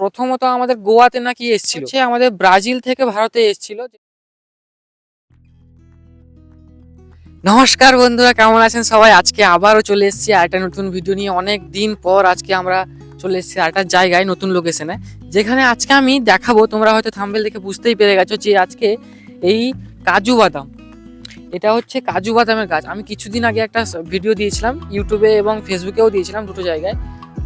প্রথমত আমাদের গোয়াতে নাকি এসেছিল। সে আমাদের ব্রাজিল থেকে ভারতে এসেছিল। নমস্কার বন্ধুরা কেমন আছেন সবাই? আজকে আবারও চলে এসেছি আর একটা নতুন ভিডিও নিয়ে। অনেক দিন পর আজকে আমরা চলে এসেছি একটা জায়গায় নতুন লোকেশনে যেখানে আজকে আমি দেখাবো তোমরা হয়তো থাম্বেল দেখে বুঝতেই পেরে গেছো যে আজকে এই কাজু বাদাম। এটা হচ্ছে কাজু বাদামের গাছ। আমি কিছুদিন আগে একটা ভিডিও দিয়েছিলাম ইউটিউবে এবং ফেসবুকেও দিয়েছিলাম দুটো জায়গায়।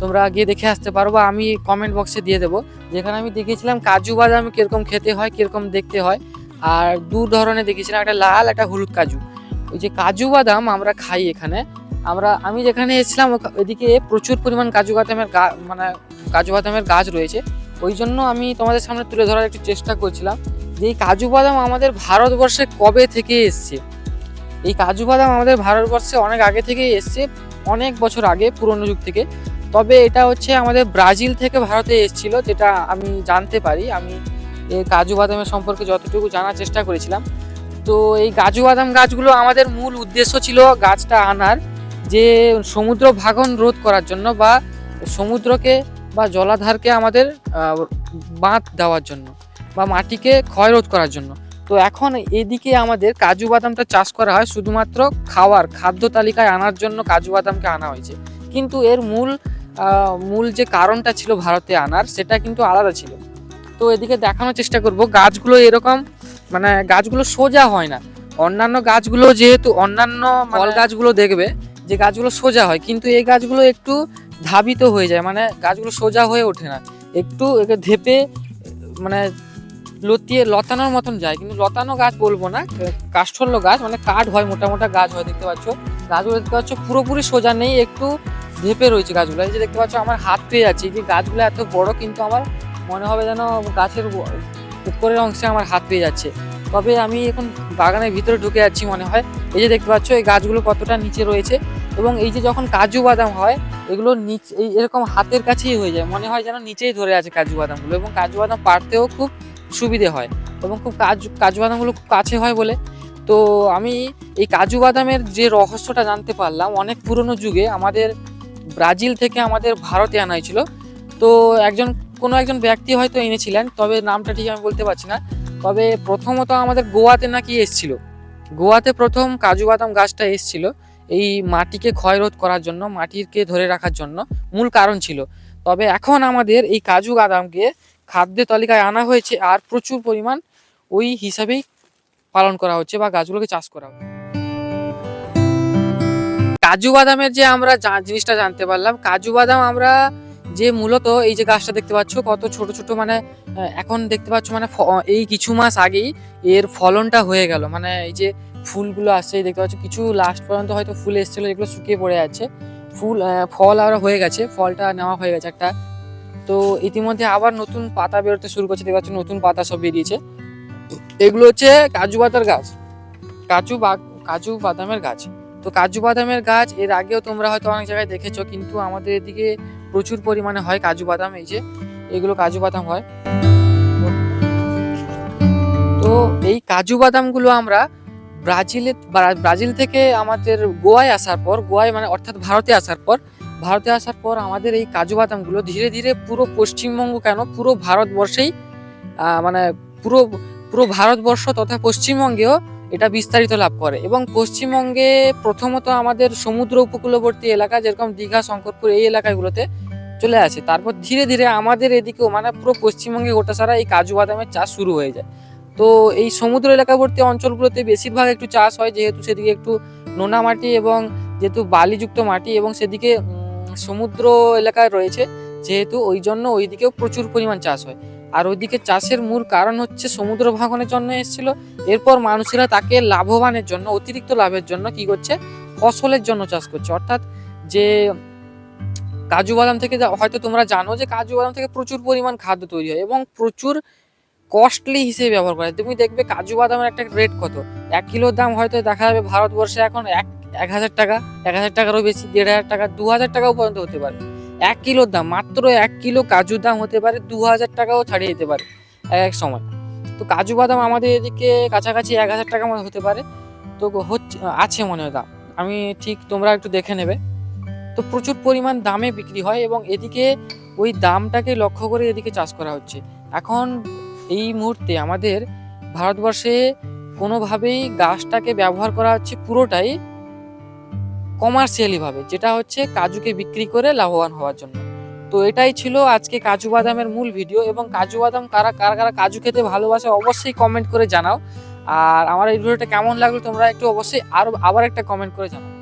তোমরা গিয়ে দেখে আসতে পারো বা আমি কমেন্ট বক্সে দিয়ে দেবো। যেখানে আমি দেখিয়েছিলাম কাজু বাদাম কীরকম খেতে হয়, কীরকম দেখতে হয়। আর দু ধরনের দেখেছিলাম একটা লাল, একটা হলুদ কাজু। ওই যে কাজু বাদাম আমরা খাই এখানে। আমরা, আমি যেখানে এসেছিলাম ওইদিকে প্রচুর পরিমাণ কাজু বাদামের গা মানে কাজু বাদামের গাছ রয়েছে। ওই জন্য আমি তোমাদের সামনে তুলে ধরার একটু চেষ্টা করছিলাম যে এই কাজু বাদাম আমাদের ভারতবর্ষে কবে থেকে এসছে? এই কাজু বাদাম আমাদের ভারতবর্ষে অনেক আগে থেকেই এসছে, অনেক বছর আগে, পুরনো যুগ থেকে। তবে এটা হচ্ছে আমাদের ব্রাজিল থেকে ভারতে এসেছিল, যেটা আমি জানতে পারি। আমি কাজু বাদামের সম্পর্কে যতটুকু জানার চেষ্টা করেছিলাম। তো এই কাজু বাদাম গাছগুলো আমাদের মূল উদ্দেশ্য ছিল গাছটা আনার, যে সমুদ্র ভাগন রোধ করার জন্য বা সমুদ্রকে বা জলাধারকে আমাদের বাঁধ দেওয়ার জন্য বা মাটিকে ক্ষয় রোধ করার জন্য। তো এখন এদিকে আমাদের কাজু বাদামটা চাষ করা হয় শুধুমাত্র খাওয়ার, খাদ্য তালিকায় আনার জন্য কাজু বাদামকে আনা হয়েছে। কিন্তু এর মূল মূল যে কারণটা ছিল ভারতে আনার সেটা কিন্তু আলাদা ছিল। তো এদিকে দেখানোর চেষ্টা করব গাছগুলো এরকম মানে গাছগুলো সোজা হয় না। অন্যান্য গাছগুলো যেহেতু অন্যান্য ফল গাছগুলো দেখবে যে গাছগুলো সোজা হয় কিন্তু এই গাছগুলো একটু ধাবিত হয়ে যায় মানে গাছগুলো সোজা হয়ে ওঠে না। একটু একে ধেপে মানে লতিয়ে লতানোর মতন যায় কিন্তু লতানো গাছ বলব না কাষ্ঠল্য গাছ মানে কাঠ হয় মোটা মোটা গাছ হয় দেখতে পাচ্ছ। গাছগুলো দেখতে পাচ্ছ, পুরোপুরি সোজা নেই, একটু ধেপে রয়েছে গাছগুলো। এই যে দেখতে পাচ্ছ, আমার হাত পেয়ে যাচ্ছে। যে গাছগুলো এত বড়, কিন্তু আমার মনে হবে যেন গাছের উপরের অংশে আমার হাত পেয়ে যাচ্ছে। তবে আমি এখন বাগানের ভিতরে ঢুকে যাচ্ছি মনে হয়। এই যে দেখতে পাচ্ছ, এই গাছগুলো কতটা নিচে রয়েছে এবং এই যে যখন কাজু বাদাম হয়, এগুলো নিচ এই এরকম হাতের কাছেই হয়ে যায়। মনে হয় যেন নিচেই ধরে আছে কাজু বাদামগুলো এবং কাজু বাদাম পাড়তেও খুব সুবিধে হয় এবং খুব কাজু কাজু বাদামগুলো খুব কাছে হয় বলে তো আমি এই কাজু বাদামের যে রহস্যটা জানতে পারলাম, অনেক পুরনো যুগে আমাদের ব্রাজিল থেকে আমাদের ভারতে আনা হয়েছিল। তো একজন, কোনো একজন ব্যক্তি হয়তো এনেছিলেন, তবে নামটা ঠিক আমি বলতে পারছি না। তবে প্রথমত আমাদের গোয়াতে নাকি এসছিল। গোয়াতে প্রথম কাজু বাদাম গাছটা এসছিল এই মাটিকে ক্ষয়রোধ করার জন্য, মাটিকে ধরে রাখার জন্য, মূল কারণ ছিল। তবে এখন আমাদের এই কাজু বাদামকে খাদ্য তালিকায় আনা হয়েছে, আর প্রচুর পরিমাণ ওই হিসাবেই পালন করা হচ্ছে বা গাছগুলোকে চাষ করা হচ্ছে। কাজু বাদামের যে আমরা জিনিসটা জানতে পারলাম, কাজু বাদাম আমরা যে মূলত এই যে গাছটা দেখতে পাচ্ছ, কত ছোট ছোট মানে এখন দেখতে পাচ্ছ মানে এই কিছু মাস আগেই এর ফলনটা হয়ে গেল। মানে এই যে ফুলগুলো আসছে দেখতে পাচ্ছ, কিছু লাস্ট পর্যন্ত হয়তো ফুল এসেছিল, যেগুলো শুকিয়ে পড়ে যাচ্ছে ফুল ফল আর হয়ে গেছে, ফলটা নেওয়া হয়ে গেছে একটা। তো ইতিমধ্যে আবার নতুন পাতা বেরোতে শুরু করছে, দেখতে পাচ্ছ, নতুন পাতা সব বেরিয়েছে। এগুলো হচ্ছে কাজু পাতার গাছ। কাজু বা, কাজু বাদামের গাছ। তো কাজু বাদামের গাছ, এর আগেও তোমরা হয়তো অনেক জায়গায় দেখেছ, কিন্তু আমাদের এদিকে প্রচুর পরিমাণে হয় কাজু বাদাম, এই যে এগুলো কাজু বাদাম হয়। তো এই কাজু বাদামগুলো আমরা ব্রাজিলে ব্রাজিল থেকে আমাদের গোয়ায় আসার পর, গোয়ায় মানে অর্থাৎ ভারতে আসার পর, ভারতে আসার পর আমাদের এই কাজু বাদামগুলো ধীরে ধীরে পুরো পশ্চিমবঙ্গ কেন, পুরো ভারতবর্ষেই মানে পুরো পুরো ভারতবর্ষ তথা পশ্চিমবঙ্গেও এটা বিস্তারিত লাভ করে। এবং পশ্চিমবঙ্গে প্রথমত আমাদের সমুদ্র উপকূলবর্তী এলাকা, যেরকম দীঘা, শঙ্করপুর, এই এলাকাগুলোতে চলে আসে। তারপর ধীরে ধীরে আমাদের এদিকেও মানে পুরো পশ্চিমবঙ্গে গোটা সারা এই কাজু বাদামের চাষ শুরু হয়ে যায়। তো এই সমুদ্র এলাকাবর্তী অঞ্চলগুলোতে বেশিরভাগ একটু চাষ হয়, যেহেতু সেদিকে একটু নোনা মাটি এবং যেহেতু বালিযুক্ত মাটি এবং সেদিকে সমুদ্র এলাকায় রয়েছে, যেহেতু ওই জন্য ওই দিকেও প্রচুর পরিমাণ চাষ হয়। আর ওইদিকে চাষের মূল কারণ হচ্ছে সমুদ্র ভাগনের জন্য এসেছিল। এরপর মানুষেরা তাকে লাভবানের জন্য, অতিরিক্ত লাভের জন্য কি করছে? ফসলের জন্য চাষ করছে। অর্থাৎ যে কাজু বাদাম থেকে হয়তো তোমরা জানো যে কাজু বাদাম থেকে প্রচুর পরিমাণ খাদ্য তৈরি হয় এবং প্রচুর কস্টলি হিসেবে ব্যবহার করা তুমি দেখবে কাজু বাদামের একটা রেট কত? এক কিলোর দাম হয়তো দেখা যাবে ভারতবর্ষে এখন এক এক হাজার টাকা, এক হাজার টাকারও বেশি, দেড় হাজার টাকা, দু হাজার টাকাও পর্যন্ত হতে পারে। এক কিলোর দাম, মাত্র এক কিলো কাজুর দাম হতে পারে দু হাজার টাকাও ছাড়িয়ে যেতে পারে এক এক সময়। তো কাজু বাদাম আমাদের এদিকে কাছাকাছি এক হাজার টাকা মতো হতে পারে। তো হচ্ছে, আছে মনে হয় দাম। আমি ঠিক তোমরা একটু দেখে নেবে। তো প্রচুর পরিমাণ দামে বিক্রি হয় এবং এদিকে ওই দামটাকে লক্ষ্য করে এদিকে চাষ করা হচ্ছে। এখন এই মুহূর্তে আমাদের ভারতবর্ষে কোনোভাবেই গাছটাকে ব্যবহার করা হচ্ছে পুরোটাই কমার্শিয়ালি ভাবে, যেটা হচ্ছে কাজুকে বিক্রি করে লাভবান হওয়ার জন্য। তো এটাই ছিল আজকে কাজু বাদামের মূল ভিডিও এবং কাজু বাদাম কারা কারা কারা কাজু খেতে ভালোবাসে অবশ্যই কমেন্ট করে জানাও। আর আমার এই ভিডিওটা কেমন লাগল তোমরা একটু অবশ্যই আরও, আবার একটা কমেন্ট করে জানাও।